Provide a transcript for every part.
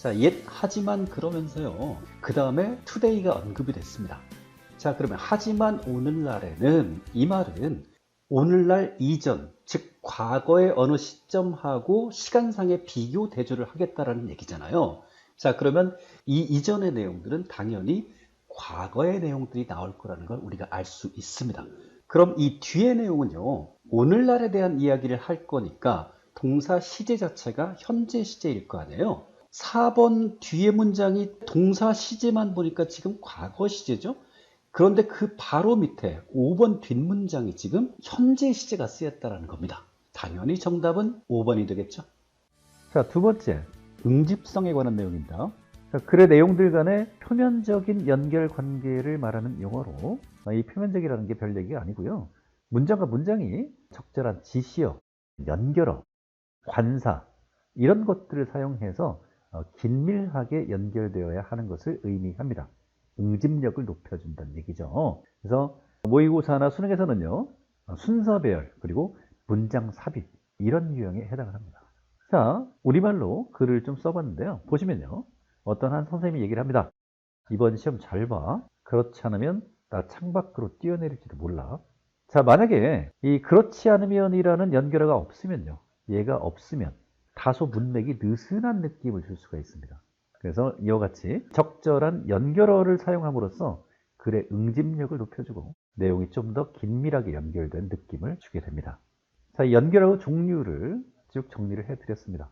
자, 옛 하지만 그러면서요. 그 다음에 today가 언급이 됐습니다. 자, 그러면 하지만 오늘날에는 이 말은 오늘날 이전, 즉 과거의 어느 시점하고 시간상의 비교 대조를 하겠다라는 얘기잖아요. 자, 그러면 이 이전의 내용들은 당연히 과거의 내용들이 나올 거라는 걸 우리가 알 수 있습니다. 그럼 이 뒤의 내용은요, 오늘날에 대한 이야기를 할 거니까 동사 시제 자체가 현재 시제일 거 아니에요. 4번 뒤의 문장이 동사 시제만 보니까 지금 과거 시제죠? 그런데 그 바로 밑에 5번 뒷문장이 지금 현재 시제가 쓰였다는 겁니다. 당연히 정답은 5번이 되겠죠? 자, 두 번째, 응집성에 관한 내용입니다. 자, 글의 내용들 간의 표면적인 연결 관계를 말하는 용어로 아, 이 표면적이라는 게 별 얘기가 아니고요. 문장과 문장이 적절한 지시어, 연결어, 관사 이런 것들을 사용해서 어, 긴밀하게 연결되어야 하는 것을 의미합니다. 응집력을 높여준다는 얘기죠. 그래서 모의고사나 수능에서는요. 어, 순서 배열 그리고 문장 삽입 이런 유형에 해당을 합니다. 자, 우리말로 글을 좀 써봤는데요. 보시면요. 어떤 한 선생님이 얘기를 합니다. 이번 시험 잘 봐. 그렇지 않으면 나 창밖으로 뛰어내릴지도 몰라. 자, 만약에 이 그렇지 않으면이라는 연결어가 없으면요. 얘가 없으면 다소 문맥이 느슨한 느낌을 줄 수가 있습니다. 그래서 이와 같이 적절한 연결어를 사용함으로써 글의 응집력을 높여주고 내용이 좀 더 긴밀하게 연결된 느낌을 주게 됩니다. 자, 이 연결어 종류를 쭉 정리를 해드렸습니다.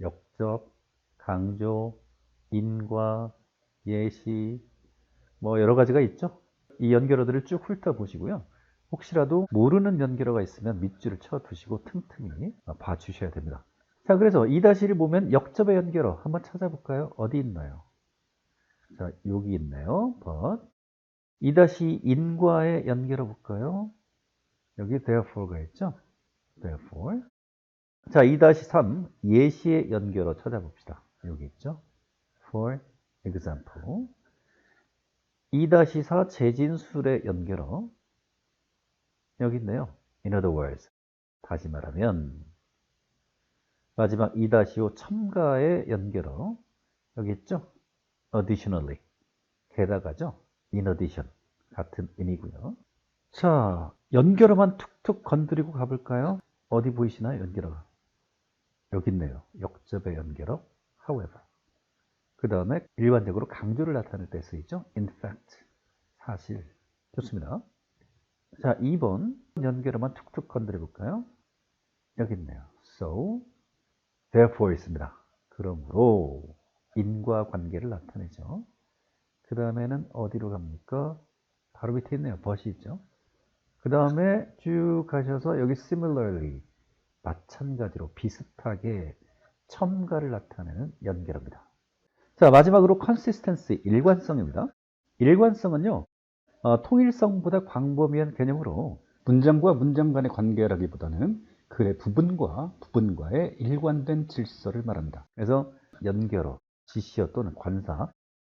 역접, 강조, 인과, 예시, 뭐 여러 가지가 있죠. 이 연결어들을 쭉 훑어보시고요. 혹시라도 모르는 연결어가 있으면 밑줄을 쳐두시고 틈틈이 봐주셔야 됩니다. 자, 그래서 2-1을 보면 역접의 연결어 한번 찾아볼까요? 어디 있나요? 자, 여기 있네요. but 2-인과의 연결어 볼까요? 여기 therefore가 있죠? therefore. 자, 2-3 예시의 연결어 찾아봅시다. 여기 있죠? for example. 2-4 재진술의 연결어 여기 있네요. In other words. 다시 말하면 마지막 2-5 첨가의 연결어 여기 있죠? additionally 게다가죠? in addition 같은 의미고요. 자, 연결어만 툭툭 건드리고 가볼까요? 어디 보이시나요? 연결어가 여기 있네요. 역접의 연결어 however 그 다음에 일반적으로 강조를 나타낼 때 쓰이죠. in fact 사실 좋습니다. 자, 2번 연결어만 툭툭 건드려 볼까요? 여기 있네요. So, therefore 있습니다. 그러므로 인과 관계를 나타내죠. 그 다음에는 어디로 갑니까? 바로 밑에 있네요. 벗이 있죠. 그 다음에 쭉 가셔서 여기 similarly 마찬가지로 비슷하게 첨가를 나타내는 연결어입니다. 자, 마지막으로 consistency, 일관성입니다. 일관성은요, 어, 통일성보다 광범위한 개념으로 문장과 문장 간의 관계라기보다는 글의 부분과 부분과의 일관된 질서를 말합니다. 그래서 연결어, 지시어 또는 관사,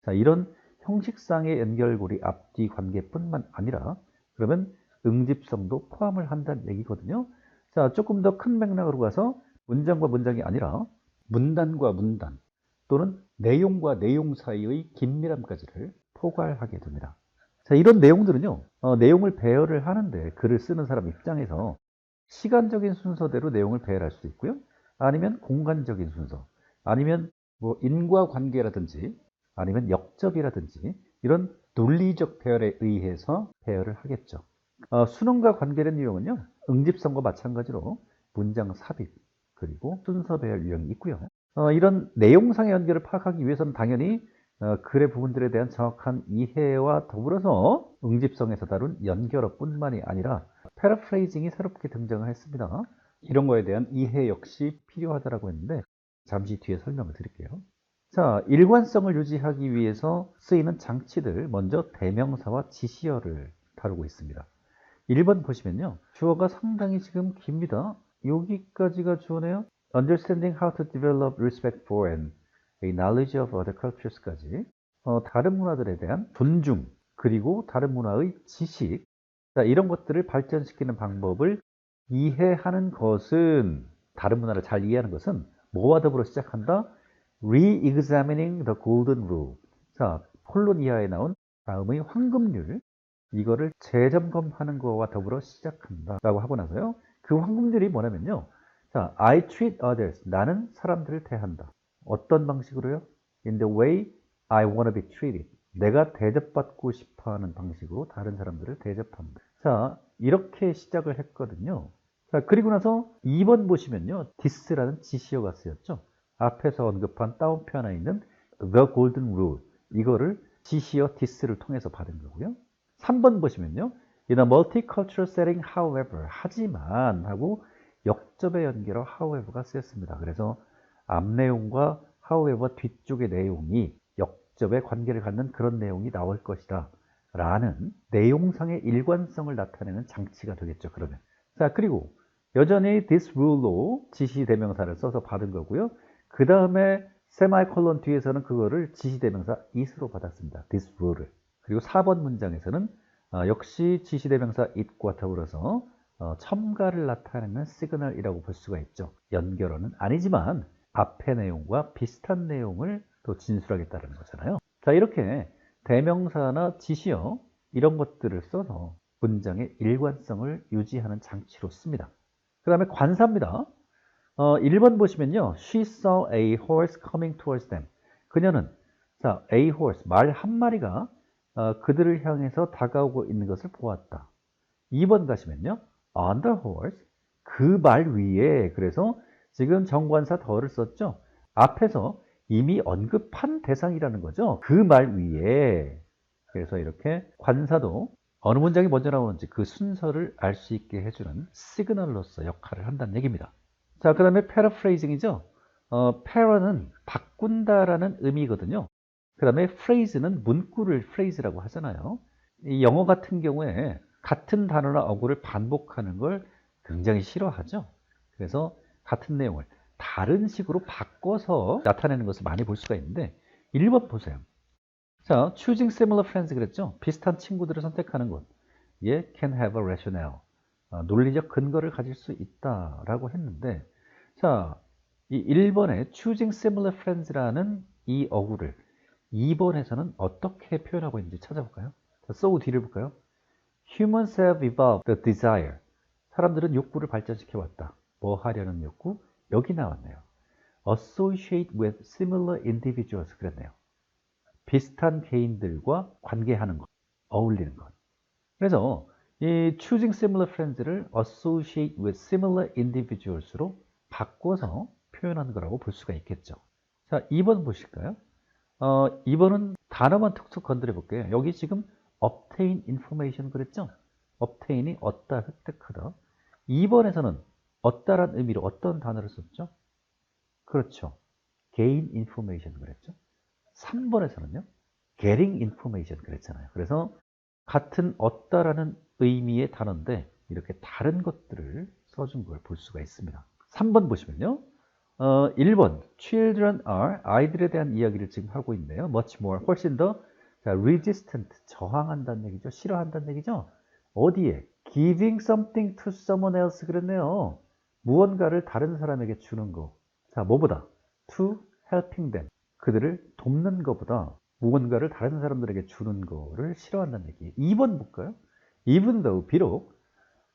자, 이런 형식상의 연결고리 앞뒤 관계뿐만 아니라 그러면 응집성도 포함을 한다는 얘기거든요. 자, 조금 더 큰 맥락으로 가서 문장과 문장이 아니라 문단과 문단 또는 내용과 내용 사이의 긴밀함까지를 포괄하게 됩니다. 자, 이런 내용들은요, 어, 내용을 배열을 하는데 글을 쓰는 사람 입장에서 시간적인 순서대로 내용을 배열할 수 있고요. 아니면 공간적인 순서, 아니면 뭐 인과관계라든지, 아니면 역접이라든지 이런 논리적 배열에 의해서 배열을 하겠죠. 어, 수능과 관계된 유형은요, 응집성과 마찬가지로 문장 삽입, 그리고 순서 배열 유형이 있고요. 어, 이런 내용상의 연결을 파악하기 위해서는 당연히 어, 글의 부분들에 대한 정확한 이해와 더불어서 응집성에서 다룬 연결어뿐만이 아니라 패러프레이징이 새롭게 등장을 했습니다. 이런 거에 대한 이해 역시 필요하다고 했는데 잠시 뒤에 설명을 드릴게요. 자, 일관성을 유지하기 위해서 쓰이는 장치들 먼저 대명사와 지시어를 다루고 있습니다. 1번 보시면요. 주어가 상당히 지금 깁니다. 여기까지가 주어네요. Understanding how to develop respect for and a knowledge of other cultures까지 어, 다른 문화들에 대한 존중 그리고 다른 문화의 지식 자, 이런 것들을 발전시키는 방법을 이해하는 것은 다른 문화를 잘 이해하는 것은 뭐와 더불어 시작한다? re-examining the golden rule. 자, 폴로니아에 나온 다음의 황금률 이거를 재점검하는 거와 더불어 시작한다라고 하고 나서요. 그 황금률이 뭐냐면요. 자, I treat others. 나는 사람들을 대한다. 어떤 방식으로요? In the way I want to be treated. 내가 대접받고 싶어 하는 방식으로 다른 사람들을 대접한다. 자, 이렇게 시작을 했거든요. 자, 그리고 나서 2번 보시면요. this라는 지시어가 쓰였죠. 앞에서 언급한 따옴표 하나 있는 the golden rule. 이거를 지시어 this를 통해서 받은 거고요. 3번 보시면요. In a multicultural setting, however, 하지만 하고 역접의 연계로 however가 쓰였습니다. 그래서 앞 내용과 however 뒤쪽의 내용이 역접의 관계를 갖는 그런 내용이 나올 것이다. 라는 내용상의 일관성을 나타내는 장치가 되겠죠. 그러면. 자, 그리고 여전히 this rule로 지시 대명사를 써서 받은 거고요. 그 다음에 세마이콜론 뒤에서는 그거를 지시 대명사 it으로 받았습니다. this rule를. 그리고 4번 문장에서는 어, 역시 지시 대명사 it과 더불어서 어, 첨가를 나타내는 시그널이라고 볼 수가 있죠. 연결어는 아니지만 앞의 내용과 비슷한 내용을 또 진술하겠다는 거잖아요. 자 이렇게 대명사나 지시어 이런 것들을 써서 문장의 일관성을 유지하는 장치로 씁니다. 그 다음에 관사입니다. 어, 1번 보시면요. She saw a horse coming towards them. 그녀는 자, a horse, 말 한 마리가 어, 그들을 향해서 다가오고 있는 것을 보았다. 2번 가시면요. on the horse, 그 말 위에 그래서 지금 정관사 더를 썼죠. 앞에서 이미 언급한 대상이라는 거죠. 그 말 위에 그래서 이렇게 관사도 어느 문장이 먼저 나오는지 그 순서를 알 수 있게 해주는 시그널로서 역할을 한다는 얘기입니다. 자, 그 다음에 paraphrasing이죠. 어, para는 바꾼다라는 의미거든요. 그 다음에 phrase는 문구를 phrase라고 하잖아요. 이 영어 같은 경우에 같은 단어나 어구를 반복하는 걸 굉장히 싫어하죠. 그래서 같은 내용을 다른 식으로 바꿔서 나타내는 것을 많이 볼 수가 있는데 1번 보세요. 자, choosing similar friends 그랬죠? 비슷한 친구들을 선택하는 것. 예, can have a rationale. 아, 논리적 근거를 가질 수 있다라고 했는데 자, 이 1번에 choosing similar friends라는 이 어구를 2번에서는 어떻게 표현하고 있는지 찾아볼까요? 자, so 뒤를 볼까요? Humans have evolved the desire. 사람들은 욕구를 발전시켜 왔다. 뭐 하려는 욕구? 여기 나왔네요. Associate with similar individuals 그랬네요. 비슷한 개인들과 관계하는 것, 어울리는 것. 그래서 이 choosing similar friends를 associate with similar individuals로 바꿔서 표현하는 거라고 볼 수가 있겠죠. 자, 2번 보실까요? 어, 2번은 단어만 툭툭 건드려 볼게요. 여기 지금 obtain information 그랬죠? obtain이 얻다, 획득하다. 2번에서는 얻다란 의미로 어떤 단어를 썼죠? 그렇죠. gain information 그랬죠? 3번에서는요. getting information 그랬잖아요. 그래서 같은 얻다라는 의미의 단어인데 이렇게 다른 것들을 써준 걸 볼 수가 있습니다. 3번 보시면요. 어, 1번 children are 아이들에 대한 이야기를 지금 하고 있네요. much more 훨씬 더 자, resistant 저항한다는 얘기죠. 싫어한다는 얘기죠. 어디에? giving something to someone else 그랬네요. 무언가를 다른 사람에게 주는 거. 자, 뭐보다? to helping them. 그들을 돕는 것보다 무언가를 다른 사람들에게 주는 거를 싫어한다는 얘기. 2번 볼까요? even though 비록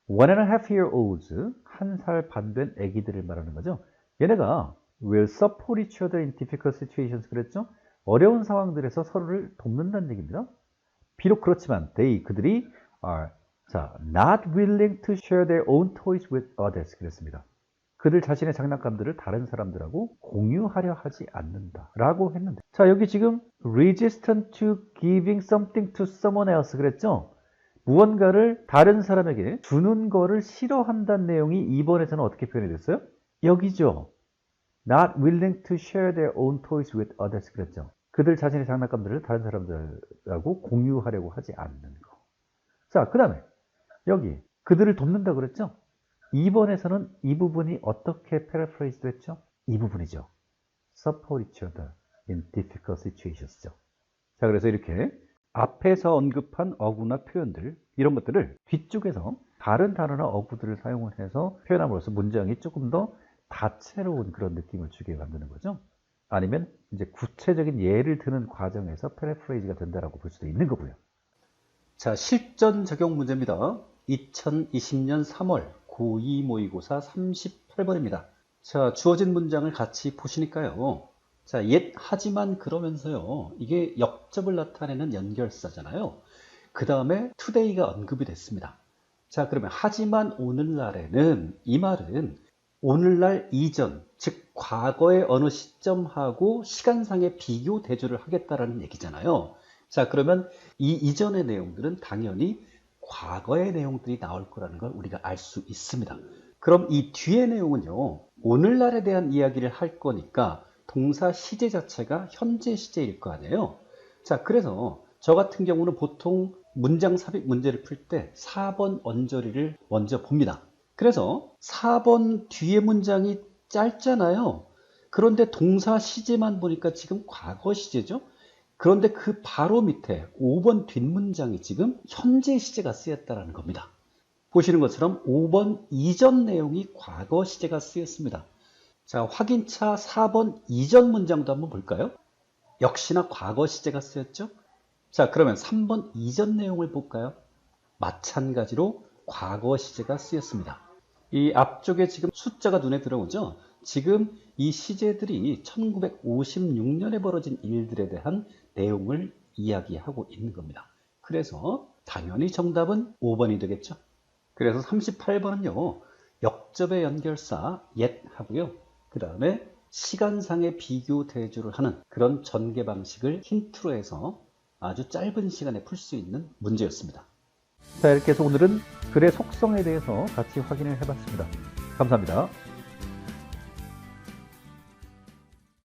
one and a half year olds 한 살 반 된 아기들을 말하는 거죠. 얘네가 will support each other in difficult situations 그랬죠? 어려운 상황들에서 서로를 돕는다는 얘기입니다. 비록 그렇지만 they 그들이 are 자 not willing to share their own toys with others 그랬습니다. 그들 자신의 장난감들을 다른 사람들하고 공유하려 하지 않는다 라고 했는데 자 여기 지금 resistant to giving something to someone else 그랬죠? 무언가를 다른 사람에게 주는 거를 싫어한다는 내용이 2번에서는 어떻게 표현이 됐어요? 여기죠. Not willing to share their own toys with others 그랬죠. 그들 자신의 장난감들을 다른 사람들하고 공유하려고 하지 않는 거. 자, 그 다음에 여기 그들을 돕는다 그랬죠. 2번에서는 이 부분이 어떻게 패러프레이즈 됐죠? 이 부분이죠. Support each other in difficult situations죠. 자, 그래서 이렇게 앞에서 언급한 어구나 표현들 이런 것들을 뒤쪽에서 다른 단어나 어구들을 사용을 해서 표현함으로써 문장이 조금 더 다채로운 그런 느낌을 주게 만드는 거죠. 아니면 이제 구체적인 예를 드는 과정에서 패러프레이즈가 된다라고 볼 수도 있는 거고요. 자, 실전 적용 문제입니다. 2020년 3월 고2 모의고사 38번입니다. 자, 주어진 문장을 같이 보시니까요. 자, 옛 하지만 그러면서요. 이게 역접을 나타내는 연결사잖아요. 그 다음에 today가 언급이 됐습니다. 자, 그러면 하지만 오늘날에는 이 말은 오늘날 이전, 즉 과거의 어느 시점하고 시간상의 비교 대조를 하겠다라는 얘기잖아요. 자, 그러면 이 이전의 내용들은 당연히 과거의 내용들이 나올 거라는 걸 우리가 알 수 있습니다. 그럼 이 뒤의 내용은요, 오늘날에 대한 이야기를 할 거니까 동사 시제 자체가 현재 시제일 거 아니에요. 자, 그래서 저 같은 경우는 보통 문장 삽입 문제를 풀 때 4번 언저리를 먼저 봅니다. 그래서 4번 뒤에 문장이 짧잖아요. 그런데 동사 시제만 보니까 지금 과거 시제죠. 그런데 그 바로 밑에 5번 뒷문장이 지금 현재 시제가 쓰였다는 겁니다. 보시는 것처럼 5번 이전 내용이 과거 시제가 쓰였습니다. 자, 확인차 4번 이전 문장도 한번 볼까요? 역시나 과거 시제가 쓰였죠? 자, 그러면 3번 이전 내용을 볼까요? 마찬가지로 과거 시제가 쓰였습니다. 이 앞쪽에 지금 숫자가 눈에 들어오죠? 지금 이 시제들이 1956년에 벌어진 일들에 대한 내용을 이야기하고 있는 겁니다. 그래서 당연히 정답은 5번이 되겠죠? 그래서 38번은요, 역접의 연결사 옛 하고요. 그 다음에 시간상의 비교 대조를 하는 그런 전개 방식을 힌트로 해서 아주 짧은 시간에 풀 수 있는 문제였습니다. 자, 이렇게 해서 오늘은 글의 속성에 대해서 같이 확인을 해봤습니다. 감사합니다.